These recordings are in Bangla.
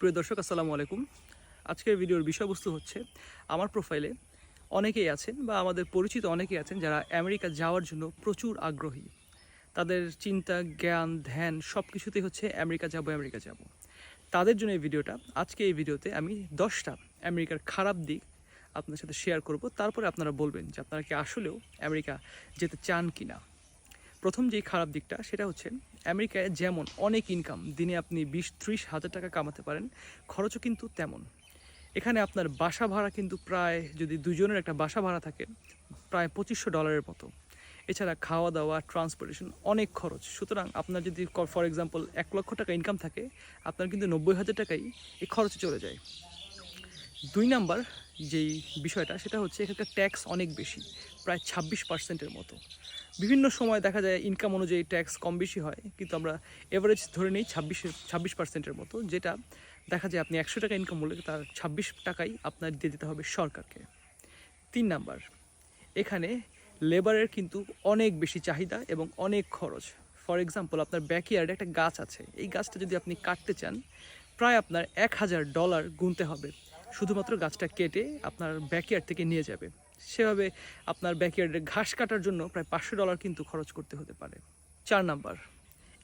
প্রিয় দর্শক, আসসালামু আলাইকুম। আজকের ভিডিওর বিষয়বস্তু হচ্ছে, আমার প্রোফাইলে অনেকেই আছেন বা আমাদের পরিচিত অনেকেই আছেন যারা আমেরিকা যাওয়ার জন্য প্রচুর আগ্রহী। তাদের চিন্তা, জ্ঞান, ধ্যান সব কিছুতেই হচ্ছে, আমেরিকা যাব আমেরিকা যাব। তাদের জন্য এই ভিডিওটা, আজকে এই ভিডিওতে আমি দশটা আমেরিকার খারাপ দিক আপনার সাথে শেয়ার করব। তারপরে আপনারা বলবেন যে আপনারা কি আসলেও আমেরিকা যেতে চান কি না প্রথম যেই খারাপ দিকটা, সেটা হচ্ছে আমেরিকায় যেমন অনেক ইনকাম দিনে আপনি বিশ, ত্রিশ হাজার টাকা কামাতে পারেন, খরচও কিন্তু তেমন। এখানে আপনার বাসা ভাড়া কিন্তু প্রায়, যদি দুজনের একটা বাসা ভাড়া থাকে, প্রায় পঁচিশশো ডলারের মতো। এছাড়া খাওয়া দাওয়া ট্রান্সপোর্টেশন অনেক খরচ। সুতরাং আপনার যদি ফর এক্সাম্পল এক লক্ষ টাকা ইনকাম থাকে, আপনার কিন্তু নব্বই হাজার টাকাই এই খরচে চলে যায়। দুই নাম্বার যেই বিষয়টা, সেটা হচ্ছে এখানকার ট্যাক্স অনেক বেশি, প্রায় ছাব্বিশ পার্সেন্টের মতো। বিভিন্ন সময় দেখা যায় ইনকাম অনুযায়ী ট্যাক্স কম বেশি হয়, কিন্তু আমরা এভারেজ ধরে নিই ছাব্বিশের ছাব্বিশ পার্সেন্টের মতো, যেটা দেখা যায় আপনি একশো টাকা ইনকাম হলে তার ছাব্বিশ টাকাই আপনার দিয়ে দিতে হবে সরকারকে। তিন নাম্বার, এখানে লেবারের কিন্তু অনেক বেশি চাহিদা এবং অনেক খরচ। ফর এক্সাম্পল আপনার ব্যাকইয়ার্ডে একটা গাছ আছে, এই গাছটা যদি আপনি কাটতে চান, প্রায় আপনার এক হাজার ডলার গুনতে হবে। শুধুমাত্র গাছটা কেটে আপনার ব্যাকইয়ার্ড থেকে নিয়ে যাবে। সেভাবে আপনার ব্যাকইয়ার্ডে ঘাস কাটার জন্য প্রায় পাঁচশো ডলার কিন্তু খরচ করতে হতে পারে। চার নাম্বার,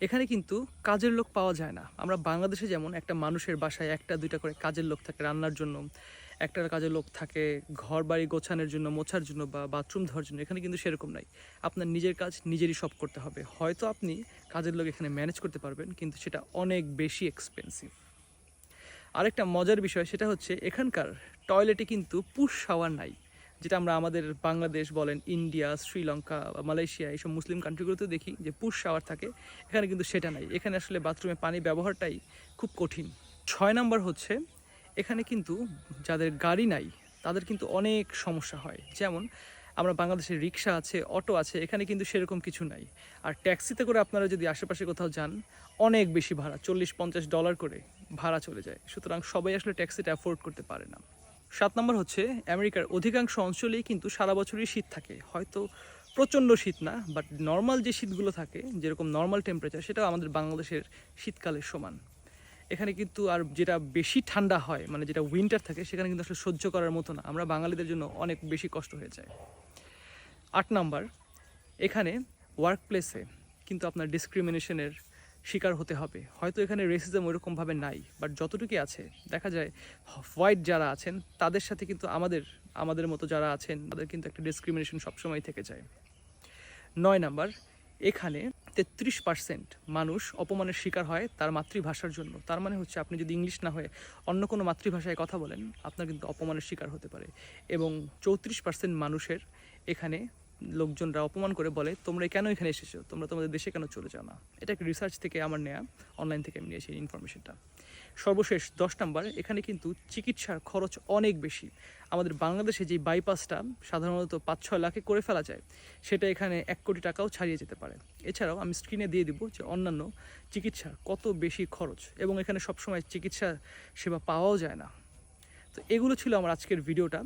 এখানে কিন্তু কাজের লোক পাওয়া যায় না। আমরা বাংলাদেশে যেমন একটা মানুষের বাসায় একটা, দুইটা করে কাজের লোক থাকে রান্নার জন্য, একটা কাজের লোক থাকে ঘর বাড়ি গোছানোর জন্য, মোছার জন্য বা বাথরুম ধোয়ার জন্য, এখানে কিন্তু সেরকম নাই। আপনার নিজের কাজ নিজেরই সব করতে হবে। হয়তো আপনি কাজের লোক এখানে ম্যানেজ করতে পারবেন, কিন্তু সেটা অনেক বেশি এক্সপেন্সিভ আরেকটা মজার বিষয় সেটা হচ্ছে এখানকার টয়লেটে কিন্তু পুশ শাওয়ার নাই, যেটা আমরা আমাদের বাংলাদেশ বলেন ইন্ডিয়া শ্রীলঙ্কা বা মালয়েশিয়া এইসব মুসলিম কান্ট্রিগুলোতে দেখি যে পুশ শাওয়ার থাকে, এখানে কিন্তু সেটা নাই। এখানে আসলে বাথরুমে পানি ব্যবহারটাই খুব কঠিন। ছয় নম্বর হচ্ছে, এখানে কিন্তু যাদের গাড়ি নাই, তাদের কিন্তু অনেক সমস্যা হয়। যেমন, আমরা বাংলাদেশের রিক্সা আছে, অটো আছে, এখানে কিন্তু সেরকম কিছু নাই। আর ট্যাক্সিতে করে আপনারা যদি আশেপাশে কোথাও যান, অনেক বেশি ভাড়া, চল্লিশ, পঞ্চাশ ডলার করে। ভাড়া চলে যায়। সুতরাং সবাই আসলে ট্যাক্সিটা অ্যাফোর্ড করতে পারে না। সাত নম্বর হচ্ছে, আমেরিকার অধিকাংশ অঞ্চলেই কিন্তু সারা বছরই শীত থাকে। হয়তো প্রচণ্ড শীত না বাট নর্মাল যে শীতগুলো থাকে, যেরকম নর্মাল টেম্পারেচার সেটাও আমাদের বাংলাদেশের শীতকালের সমান। এখানে কিন্তু আর যেটা বেশি ঠান্ডা হয় মানে যেটা উইন্টার থাকে, সেখানে কিন্তু আসলে সহ্য করার মতো না। আমরা বাঙালিদের জন্য অনেক বেশি কষ্ট হয়ে যায়। আট নাম্বার, এখানে ওয়ার্ক প্লেসে কিন্তু আপনার ডিসক্রিমিনেশনের শিকার হতে হবে। হয়তো এখানে রেসিজম ওইরকমভাবে নাই বাট যতটুকু আছে, দেখা যায় হোয়াইট যারা আছেন, তাদের সাথে কিন্তু আমাদের আমাদের মতো যারা আছেন, তাদের কিন্তু একটা ডিসক্রিমিনেশন সবসময় থেকে যায়। নয় নাম্বার, এখানে তেত্রিশ পার্সেন্ট মানুষ অপমানের শিকার হয় তার মাতৃভাষার জন্য। তার মানে হচ্ছে আপনি যদি ইংলিশ না হয়ে অন্য কোনো মাতৃভাষায় কথা বলেন, আপনার কিন্তু অপমানের শিকার হতে পারে। এবং চৌত্রিশ পার্সেন্ট মানুষের এখানে লোকজনরা অপমান করে বলে, তোমরা কেন এখানে এসেছ? তোমরা তোমাদের দেশে কেন চলে যাও না? এটা একটা রিসার্চ থেকে আমার নেয়া অনলাইন থেকে আমি নিয়েছি ইনফরমেশনটা সর্বশেষ দশ নাম্বার, এখানে কিন্তু চিকিৎসার খরচ অনেক বেশি। আমাদের বাংলাদেশে যে বাইপাসটা সাধারণত পাঁচ ছয় লাখে করে ফেলা যায়, সেটা এখানে এক কোটি টাকাও ছাড়িয়ে যেতে পারে। এছাড়াও আমি স্ক্রিনে দিয়ে দিব যে অন্যান্য চিকিৎসার কত বেশি খরচ এবং এখানে সবসময় চিকিৎসা সেবা পাওয়াও যায় না। তো এগুলো ছিল আমার আজকের ভিডিওটা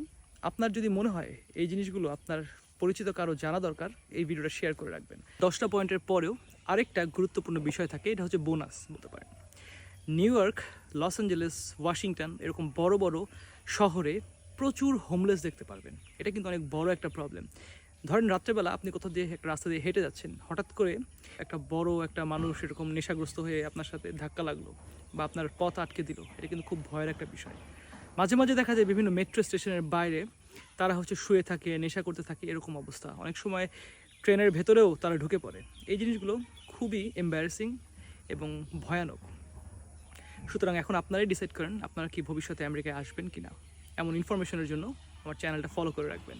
আপনার যদি মনে হয় এই জিনিসগুলো আপনার পরিচিত কারও জানা দরকার, এই ভিডিওটা শেয়ার করে রাখবেন। দশটা পয়েন্টের পরেও আরেকটা গুরুত্বপূর্ণ বিষয় থাকে, এটা হচ্ছে বোনাস বলতে পারেন। New York, Los Angeles, Washington এরকম বড় বড় শহরে প্রচুর হোমলেস দেখতে পারবেন। এটা কিন্তু অনেক বড় একটা প্রবলেম ধরেন রাত্রেবেলা আপনি কোথাও দিয়ে একটা রাস্তা দিয়ে হেঁটে যাচ্ছেন, হঠাৎ করে একটা বড় একটা মানুষ এরকম নেশাগ্রস্ত হয়ে আপনার সাথে ধাক্কা লাগল বা আপনার পথ আটকে দিল, এটা কিন্তু খুব ভয়ের একটা বিষয়। মাঝে মাঝে দেখা যায় বিভিন্ন মেট্রো স্টেশনের বাইরে তারা হচ্ছে শুয়ে থাকে, নেশা করতে থাকে, এরকম অবস্থা। অনেক সময় ট্রেনের ভেতরেও তারা ঢুকে পড়ে। এই জিনিসগুলো খুবই এম্বারেসিং এবং ভয়ানক। সুতরাং এখন আপনারাই ডিসাইড করেন আপনারা কি ভবিষ্যতে আমেরিকায় আসবেন কি না এমন ইনফরমেশনের জন্য আমার চ্যানেলটা ফলো করে রাখবেন।